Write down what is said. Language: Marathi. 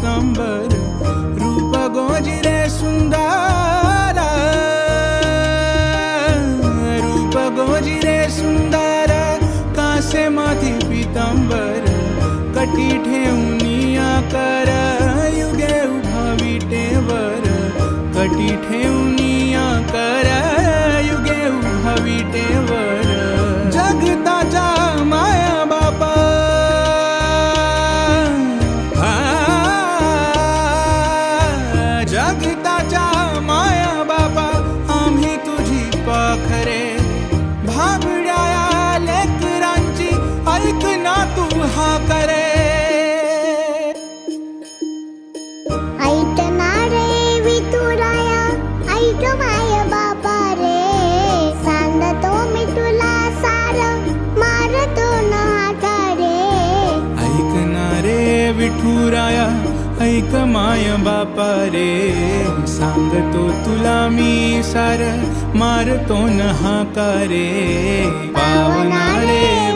पीताम्बर रूप गोजिरे सुन्दर रूप गोजिरे सुन्दर कासे माथि पीताम्बर कटी ठेव धाबड्या लेकरांची ऐक ना तू हा करे. ऐक ना रे वितुराया ऐक माय बाबा रे. सांगतो मी तुला सार मारतो ना रे ऐक ना रे विठुराया ऐक माय बापा रे. सांगतो तुला मी सार मारतो न हाका रे पावना रे